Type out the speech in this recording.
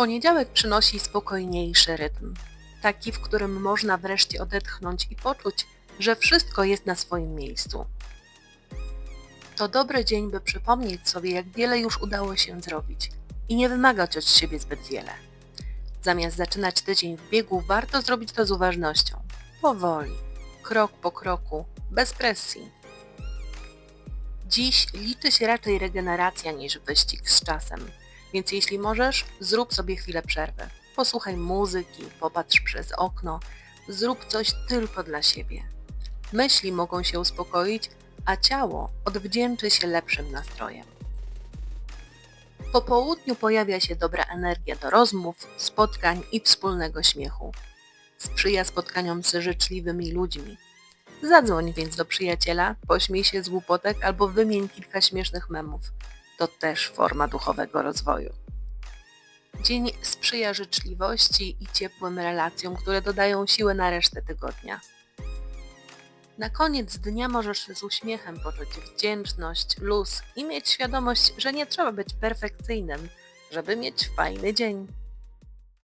Poniedziałek przynosi spokojniejszy rytm, taki, w którym można wreszcie odetchnąć i poczuć, że wszystko jest na swoim miejscu. To dobry dzień, by przypomnieć sobie, jak wiele już udało się zrobić i nie wymagać od siebie zbyt wiele. Zamiast zaczynać tydzień w biegu, warto zrobić to z uważnością, powoli, krok po kroku, bez presji. Dziś liczy się raczej regeneracja niż wyścig z czasem, więc jeśli możesz, zrób sobie chwilę przerwy. Posłuchaj muzyki, popatrz przez okno, zrób coś tylko dla siebie. Myśli mogą się uspokoić, a ciało odwdzięczy się lepszym nastrojem. Po południu pojawia się dobra energia do rozmów, spotkań i wspólnego śmiechu. Sprzyja spotkaniom z życzliwymi ludźmi. Zadzwoń więc do przyjaciela, pośmiej się z głupotek albo wymień kilka śmiesznych memów. To też forma duchowego rozwoju. Dzień sprzyja życzliwości i ciepłym relacjom, które dodają siły na resztę tygodnia. Na koniec dnia możesz z uśmiechem poczuć wdzięczność, luz i mieć świadomość, że nie trzeba być perfekcyjnym, żeby mieć fajny dzień.